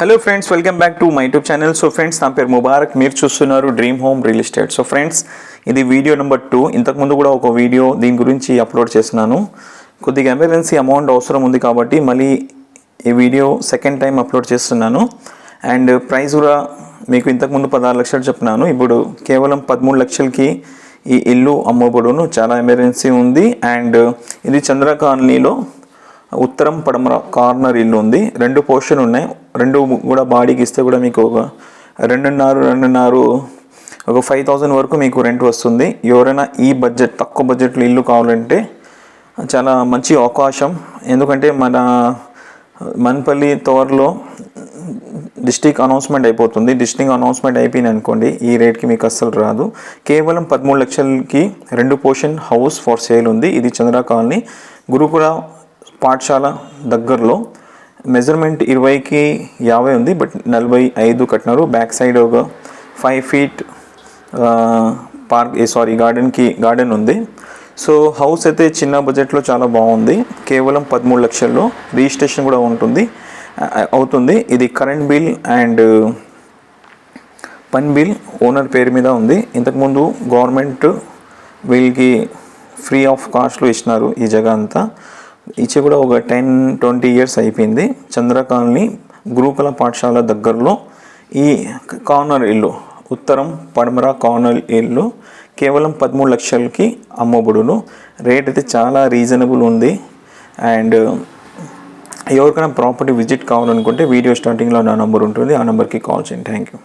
Hello friends welcome back to my YouTube channel so friends నా పేరు ముబారక్. మీరు చూస్తున్నారు dream home real estate so friends ఇది video number two ఇంతకుముందు కూడా ఒక వీడియో దీని గురించి అప్లోడ్ చేస్తున్నాను. కొద్దిగా ఎమర్జెన్సీ అమౌంట్ అవసరం ఉంది కాబట్టి మళ్ళీ ఈ వీడియో సెకండ్ టైం అప్లోడ్ చేస్తున్నాను. అండ్ ప్రైస్ కూడా మీకు ఇంతకుముందు పదహారు లక్షలు చెప్పినాను. ఇప్పుడు కేవలం పదమూడు లక్షలకి ఈ ఇల్లు అమ్మబడును. చాలా ఎమర్జెన్సీ ఉంది. అండ్ ఇది చంద్ర కాలనీలో ఉత్తరం పడమర కార్నర్ ఇల్లు ఉంది. రెండు పోర్షన్ ఉన్నాయి. రెండు కూడా బాడీకి ఇస్తే కూడా మీకు ఒక రెండున్నర రెండున్నర ఒక ఫైవ్ థౌజండ్ వరకు మీకు రెంట్ వస్తుంది. ఎవరైనా ఈ బడ్జెట్ తక్కువ బడ్జెట్లో ఇల్లు కావాలంటే చాలా మంచి అవకాశం. ఎందుకంటే మన మన్పల్లి తోర్లో డిస్టిక్ అనౌన్స్మెంట్ అయిపోతుంది. డిస్టిక్ అనౌన్స్మెంట్ అయిపోయింది అనుకోండి ఈ రేట్కి మీకు అస్సలు రాదు. కేవలం పదమూడు లక్షలకి రెండు పోర్షన్ హౌస్ ఫర్ సేల్ ఉంది. ఇది చంద్ర కాలనీ. గురుకుల పాఠశాల దగ్గరలో మెజర్మెంట్ ఇరవైకి యాభై ఉంది బట్ నలభై ఐదు కట్టినారు. బ్యాక్ సైడ్ ఒక ఫైవ్ ఫీట్ పార్క్ సారీ గార్డెన్కి గార్డెన్ ఉంది. సో హౌస్ అయితే చిన్న బడ్జెట్లో చాలా బాగుంది. కేవలం పదమూడు లక్షల్లో రిజిస్ట్రేషన్ కూడా ఉంటుంది అవుతుంది. ఇది కరెంట్ బిల్ అండ్ పన్ బిల్ ఓనర్ పేరు మీద ఉంది. ఇంతకుముందు గవర్నమెంట్ వీళ్ళకి ఫ్రీ ఆఫ్ కాస్ట్లో ఇచ్చినారు ఈ జగ అంతా. ఇచ్చి కూడా ఒక టెన్ ట్వంటీ ఇయర్స్ అయిపోయింది. చంద్రకాలనీ గురుకుల పాఠశాల దగ్గరలో ఈ కార్నర్ ఇల్లు ఉత్తరం పడమర కార్నర్ ఇల్లు కేవలం పదమూడు లక్షలకి అమ్మబడును. రేట్ అయితే చాలా రీజనబుల్ ఉంది. అండ్ ఎవరికైనా ప్రాపర్టీ విజిట్ కావాలనుకుంటే వీడియో స్టార్టింగ్లో నా నెంబర్ ఉంటుంది. ఆ నెంబర్కి కాల్ చేయండి. Thank you